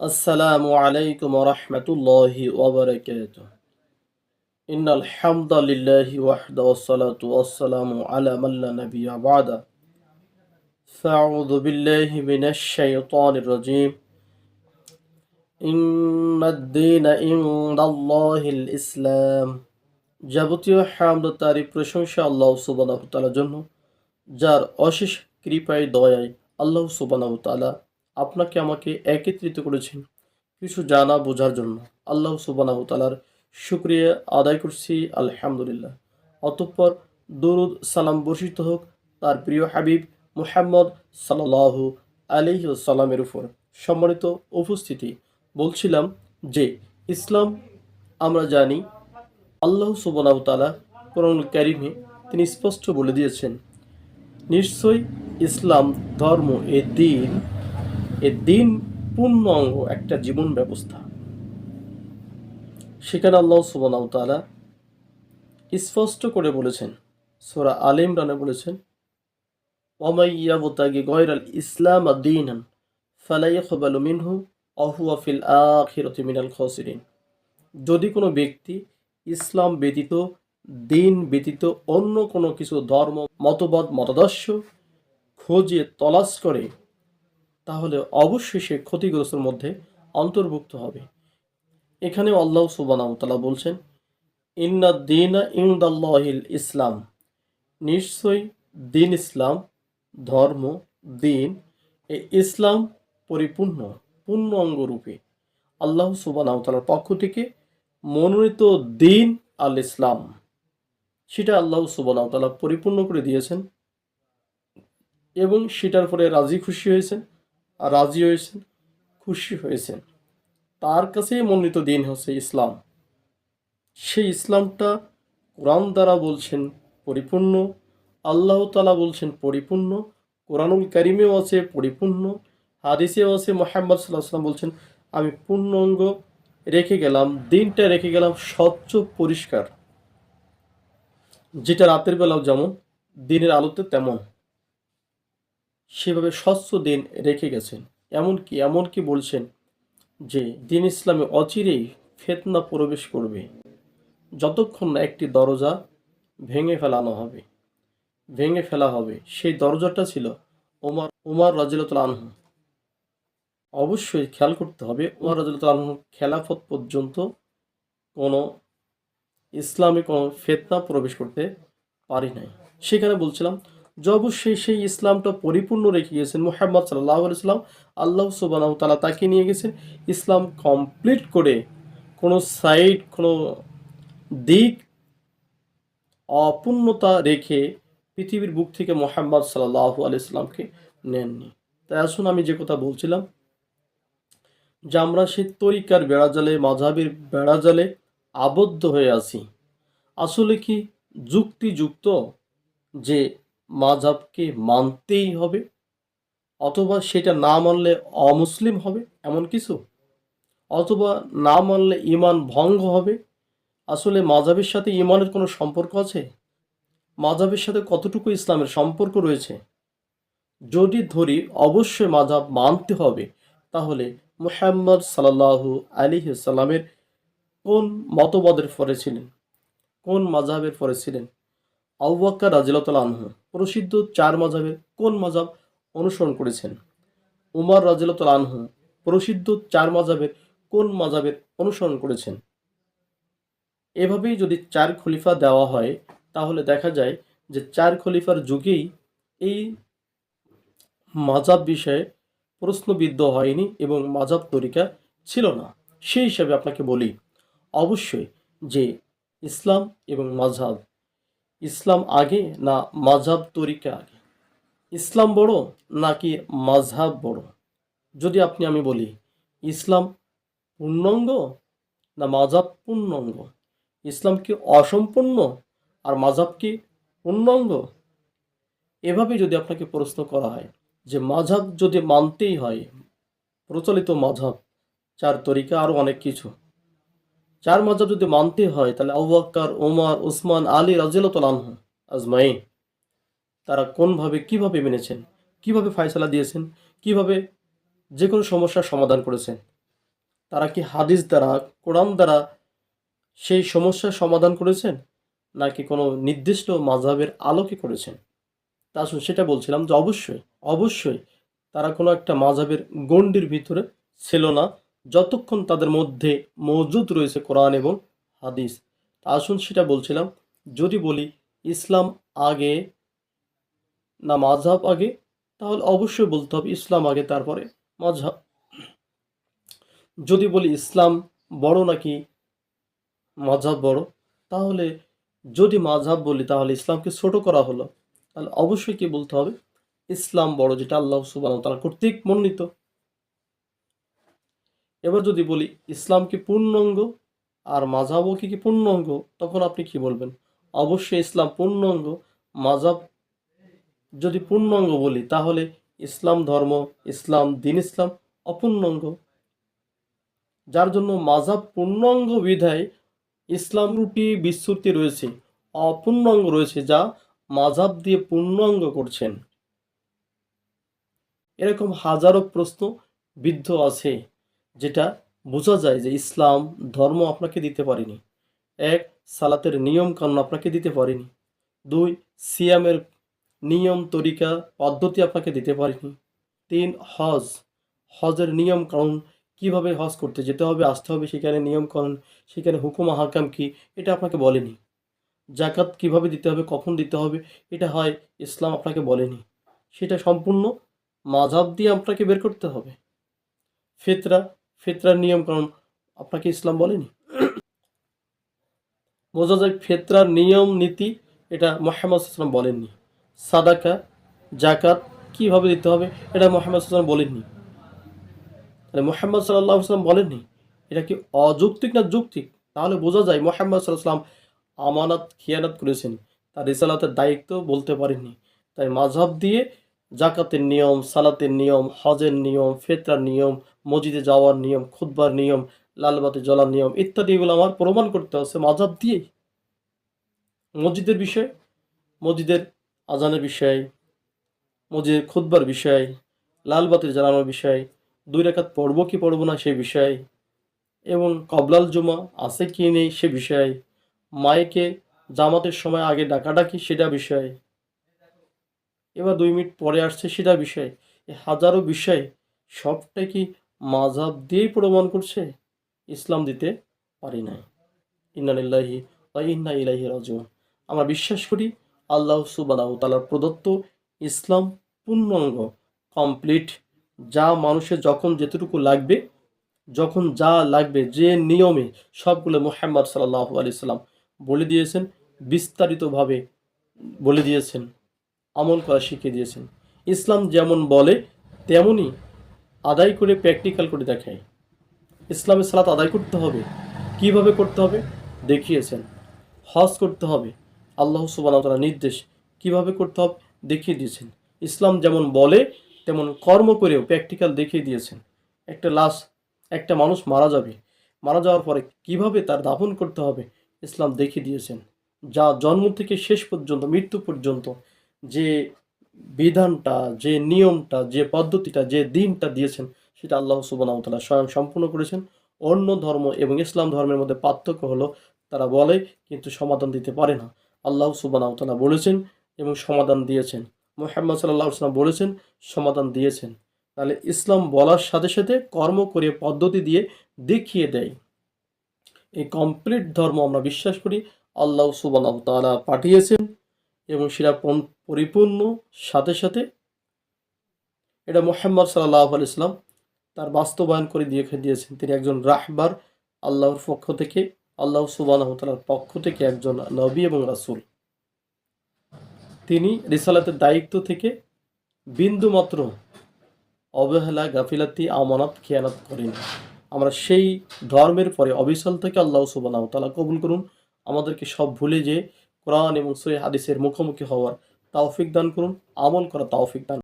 আসসালামু আলাইকুম রহমতুল্লাহি ওবরাকাত ইন আলহামদুলিল্লাহি ওয়াহদা ওয়াসসালাতু ওয়াসসালামু আলা মান লা নাবিয়্যা বা'দা ফাউযু বিল্লাহি মিনাশ শাইতানির রাজীম ইন্নাদ দীন ইনদাল্লাহিল ইসলাম। যাবতীয় হামদ তারি প্রশংসা আল্লাহ সুবহানাহু ওয়া তাআলার জন্য, যার অশেষ কৃপায়, দয়ায় আল্লাহ সুবহানাহু ওয়া তাআলা আপনাকে আমাকে একত্রিত করেছেন কিছু জানা বোঝার জন্য। আল্লাহ সুবহানাহু তালার শুক্রিয়া আদায় করছি, আলহামদুলিল্লাহ। অতঃপর দরুদ সালাম বর্ষিত হোক তার প্রিয় হাবিব মুহাম্মদ সাল্লাল্লাহু আলাইহি সাল্লামের উপর। সম্মানিত উপস্থিতি, বলছিলাম যে ইসলাম আমরা জানি আল্লাহ সুবহানাহু তালা কোরআনুল ক্যারিমে তিনি স্পষ্ট বলে দিয়েছেন, নিশ্চয়ই ইসলাম ধর্ম এ দিন এ দিন পূর্ণ অঙ্গ, একটা জীবন ব্যবস্থা। সেখানে আল্লাহ সুবহানাহু তাআলা স্পষ্ট করে বলেছেন, সোরা আলে ইমরানে বলেছেন, ওয়ামাই ইয়াবতাগি গয়রাল ইসলাম দীনান ফালা ইয়াকবালু মিনহু হুয়া ফিল আখিরাতি মিনাল খাসিরিন। যদি কোনো ব্যক্তি ইসলাম ব্যতীত, দিন ব্যতীত অন্য কোনো কিছু, ধর্ম, মতবাদ, মতাদর্শ খোঁজে তলাশ করে তাহলে অবশ্যই সে ক্ষতিগ্রস্তের মধ্যে অন্তর্ভুক্ত হবে। এখানে আল্লাহ তাআলা বলছেন, ইন্না দিনা ইনদাল্লাহিল ইসলাম। নিশ্চয়ই দিন ইসলাম, ধর্ম দিন এ ইসলাম পরিপূর্ণ, পূর্ণ অঙ্গরূপে। আল্লাহ ওয়া পক্ষ থেকে মনোনীত দিন আল ইসলাম। সেটা আল্লাহ ওয়া পরিপূর্ণ করে দিয়েছেন এবং সেটার পরে রাজি খুশি হয়েছেন। রাজি হয়েছেন, খুশি হয়েছেন। তার কাছেই মনোনীত দিন হচ্ছে ইসলাম। সেই ইসলামটা কোরআন দ্বারা বলছেন পরিপূর্ণ, আল্লাহ তালা বলছেন পরিপূর্ণ, কোরআনুল কারিমেও আছে পরিপূর্ণ, হাদিসেও আছে, মোহাম্মদ সাল্লাহ সাল্লাম বলছেন, আমি পূর্ণাঙ্গ রেখে গেলাম, দিনটা রেখে গেলাম স্বচ্ছ, পরিষ্কার। যেটা রাতের বেলাও যেমন, দিনের আলোতে তেমন। সেভাবে স্বচ্ছ দিন রেখে গেছেন। এমনকি এমনকি বলছেন যে, দিন ইসলামে অচিরেই ফেতনা প্রবেশ করবে। যতক্ষণ না একটি দরজা ভেঙে ফেলানো হবে, ভেঙে ফেলা হবে, সেই দরজাটা ছিল ওমার, উমার রাজিলতুল আনহু। অবশ্যই খেয়াল করতে হবে, উমার রাজিলতুল আনহু খেলাফত পর্যন্ত কোনো ইসলামে কোনো ফেতনা প্রবেশ করতে পারি নাই। সেখানে বলছিলাম যে অবশ্যই সেই ইসলামটা পরিপূর্ণ রেখে গেছেন মুহাম্মদ সাল্লাহ ইসলাম আল্লাহ সুবানাহ তালা তাকে নিয়ে গেছেন। ইসলাম কমপ্লিট করে কোনো সাইড, কোনো দিক অপূর্ণতা রেখে পৃথিবীর বুক থেকে মোহাম্মদ সাল্লাহ আলাইসলামকে নেননি। তাই আসুন আমি যে কথা বলছিলাম, যে আমরা সেই তরিকার বেড়াজালে মাঝাবির বেড়াজালে আবদ্ধ হয়ে আছি। আসলে কি যুক্তিযুক্ত যে মাঝাবকে মানতেই হবে? অথবা সেটা না মানলে অমুসলিম হবে? এমন কিছু? অথবা না মানলে ইমান ভঙ্গ হবে? আসলে মাঝাবের সাথে ইমানের কোনো সম্পর্ক আছে? মাঝাবের সাথে কতটুকু ইসলামের সম্পর্ক রয়েছে? যদি ধরি, অবশ্যই মাঝাব মানতে হবে। তাহলে মুহাম্মদ সাল্লাহু আলী সাল্লামের কোন মতবাদের পরে ছিলেন? কোন মাঝাবের পরে ছিলেন? আউবাক্কা রাজিলতাল আনহু প্রসিদ্ধ চার মাঝাবের কোন মাঝাব অনুসরণ করেছেন? উমার রাজিলতাল আনহু প্রসিদ্ধ চার মাঝাবের কোন মাঝাবের অনুসরণ করেছেন? এভাবেই যদি চার খলিফা দেওয়া হয়, তাহলে দেখা যায় যে চার খলিফার যুগেই এই মাজাব বিষয়ে প্রশ্নবিদ্ধ হয়নি এবং মাজাব তরিকা ছিল না। সেই হিসাবে আপনাকে বলি, অবশ্যই যে ইসলাম এবং মাঝাব ইসলাম আগে না মাঝাব তরিকা আগে? ইসলাম বড় নাকি মাঝহাব বড়? যদি আপনি, আমি বলি, ইসলাম পূর্ণাঙ্গ না মাঝাব পূর্ণাঙ্গ? ইসলাম কি অসম্পূর্ণ আর মাঝাব কি পূর্ণাঙ্গ? এভাবে যদি আপনাকে প্রশ্ন করা হয় যে মাঝাব যদি মানতেই হয়, প্রচলিত মাঝাব চার তরিকা আরও অনেক কিছু চার মাঝাব যদি মানতে হয়, তাহলে আউবাক্কার ওমার ওসমান আলী রাজিলতুল আনহু আজমাইন। তারা কোনভাবে, কীভাবে মেনেছেন? কীভাবে ফায়সালা দিয়েছেন? কীভাবে যে কোনো সমস্যার সমাধান করেছেন? তারা কি হাদিস দ্বারা, কোরআন দ্বারা সেই সমস্যার সমাধান করেছেন? নাকি কোনো নির্দিষ্ট মাযহাবের আলোকে করেছেন? তা সেটা বলছিলাম যে অবশ্যই অবশ্যই তারা কোনো একটা মাযহাবের গণ্ডির ভিতরে ছিল না। যতক্ষণ তাদের মধ্যে মজুদ রয়েছে কোরআন এবং হাদিস আসুন সেটা বলছিলাম। যদি বলি ইসলাম আগে না মাযহাব আগে, তাহলে অবশ্যই বলতে হবে ইসলাম আগে, তারপরে মাযহাব যদি বলি ইসলাম বড় নাকি মাযহাব বড়, তাহলে যদি মাযহাব বলি তাহলে ইসলামকে ছোট করা হলো। তাহলে অবশ্যই কি বলতে হবে? ইসলাম বড় যেটা আল্লাহ ওয়া তাআলা কর্তৃক মনোনীত। এবার যদি বলি, ইসলাম কি পূর্ণাঙ্গ আর মাযহাবও কি কি পূর্ণাঙ্গ, তখন আপনি কি বলবেন? অবশ্যই ইসলাম পূর্ণাঙ্গ, মাযহাব যদি পূর্ণাঙ্গ বলি, তাহলে ইসলাম ধর্ম, ইসলাম দিন ইসলাম অপূর্ণাঙ্গ। যার জন্য মাযহাব পূর্ণাঙ্গ বিধায় ইসলাম রুটি বিশ্রুতি রয়েছে, অপূর্ণাঙ্গ রয়েছে যা মাযহাব দিয়ে পূর্ণাঙ্গ করছেন। এরকম হাজারো প্রশ্ন বিদ্ধ আছে। যেটা বোঝা যায় যে ইসলাম ধর্ম আপনাকে দিতে পারেনি। এক, সালাতের নিয়ম কানুন আপনাকে দিতে পারেনি। দুই, সিয়ামের নিয়ম, তরিকা, পদ্ধতি আপনাকে দিতে পারেনি। তিন, হজ। হজের নিয়ম কানুন কীভাবে হজ করতে যেতে হবে, আসতে হবে, সেখানে নিয়ম কানুন, সেখানে হুকুম হাকাম কি, এটা আপনাকে বলেনি। জাকাত কীভাবে দিতে হবে, কখন দিতে হবে, এটা হয় ইসলাম আপনাকে বলেনি। সেটা সম্পূর্ণ মাঝাব দিয়ে আপনাকে বের করতে হবে। ফিতরা ফিতরার নিয়ম, কারণ আপনাকে ইসলাম বলেনি। বোঝা যায় ফেতরার নিয়ম, নীতি এটা মোহাম্মদ ইসলাম বলেননি। সাদাকা জাকাত কীভাবে দিতে হবে এটা মোহাম্মদ ইসলাম বলেননি। তাহলে মোহাম্মদ সাল্লাহ ইসলাম বলেননি? এটা কি অযৌক্তিক না যৌক্তিক? তাহলে বোঝা যায় মোহাম্মদ সাল্লাম আমানত, খিয়ানত করেছেন। তার রিসালাতের দায়িত্ব বলতে পারেননি। তাই মাঝহাব দিয়ে জাকাতের নিয়ম, সালাতের নিয়ম, হজের নিয়ম, ফেতরার নিয়ম মসজিদে যাওয়ার নিয়ম, খুতবার নিয়ম, লালবাতি জ্বলার নিয়ম ইত্যাদি এগুলো আমার প্রমাণ করতে হচ্ছে মাঝহাব দিয়ে মসজিদের বিষয়, মসজিদের আজানের বিষয়, মসজিদের খুতবার বিষয়, লালবাতি জ্বালানোর বিষয়, দুই রেখাত পড়ব কি পড়ব না সে বিষয় এবং কবলাল জমা আছে কি নেই সে বিষয়, মায়েকে জামাতের সময় আগে ডাকাডাকি সেটা বিষয়, এবার দুই মিনিট পরে আসছে সেটা বিষয় হাজারো বিষয় সবটাই কি মাঝাব দিয়েই প্রমাণ করছে, ইসলাম দিতে পারি নাই। ইন্নানিল্লাহি বা ইন্না ইলাহি রাজিউন। আমরা বিশ্বাস করি আল্লাহ সুবানাহ তালার প্রদত্ত ইসলাম পূর্ণাঙ্গ, কমপ্লিট। যা মানুষের যখন যেতটুকু লাগবে, যখন যা লাগবে, যে নিয়মে সবগুলো মোহাম্মদ সাল্লাহ আলি সাল্লাম বলে দিয়েছেন, বিস্তারিতভাবে বলে দিয়েছেন, আমল করা শিখিয়ে দিয়েছেন। ইসলাম যেমন বলে, তেমনই আদায় করে প্র্যাকটিক্যাল করে দেখায় ইসলামের সালাত আদায় করতে হবে। কীভাবে করতে হবে? দেখিয়েছেন। হজ করতে হবে। আল্লাহ সুবাহতালা নির্দেশ কীভাবে করতে হবে? দেখিয়ে দিয়েছেন। ইসলাম যেমন বলে, তেমন কর্ম করেও প্র্যাকটিক্যাল দেখিয়ে দিয়েছেন। একটা লাশ, একটা মানুষ মারা যাবে। মারা যাওয়ার পরে কীভাবে তার দাফন করতে হবে? ইসলাম দেখিয়ে দিয়েছেন। যা জন্ম থেকে শেষ পর্যন্ত, মৃত্যু পর্যন্ত যে বিধানটা, যে নিয়মটা, যে পদ্ধতিটা, যে দিনটা দিয়েছেন, সেটা আল্লাহ সুবানাউতালা স্বয়ং সম্পূর্ণ করেছেন। অন্য ধর্ম এবং ইসলাম ধর্মের মধ্যে পার্থক্য হলো, তারা বলে, কিন্তু সমাধান দিতে পারে না। আল্লাহ সুবানাউতালা বলেছেন এবং সমাধান দিয়েছেন। মোহাম্মদ সাল্লাহ সাল্লাম বলেছেন, সমাধান দিয়েছেন। তাহলে ইসলাম বলার সাথে সাথে কর্ম করে পদ্ধতি দিয়ে দেখিয়ে দেয়। এই কমপ্লিট ধর্ম আমরা বিশ্বাস করি, আল্লাহ সুবানাহ তালা পাঠিয়েছেন। এবং সেটা পরিপূর্ণ, সাথে সাথে এটা মোহাম্মদ সাল্লাহ ইসলাম তার বাস্তবায়ন করে দিয়ে, দিয়েছেন। তিনি একজন রাহবার, আল্লাহর পক্ষ থেকে, আল্লাহ সুবানাহ তালার পক্ষ থেকে একজন নবী এবং রাসুল। তিনি রিসালাতের দায়িত্ব থেকে বিন্দুমাত্র অবহেলা, গাফিলাতি, আমানত, খেয়ানত করেন। আমরা সেই ধর্মের পরে অবিচল থেকে আল্লাহ সুবানাহ তালা কবুল করুন। আমাদেরকে সব ভুলে যে কোরআন এবং সই হাদিসের মুখোমুখি হওয়ার তাওফিক দান করুন আমল করা তাওফিক দান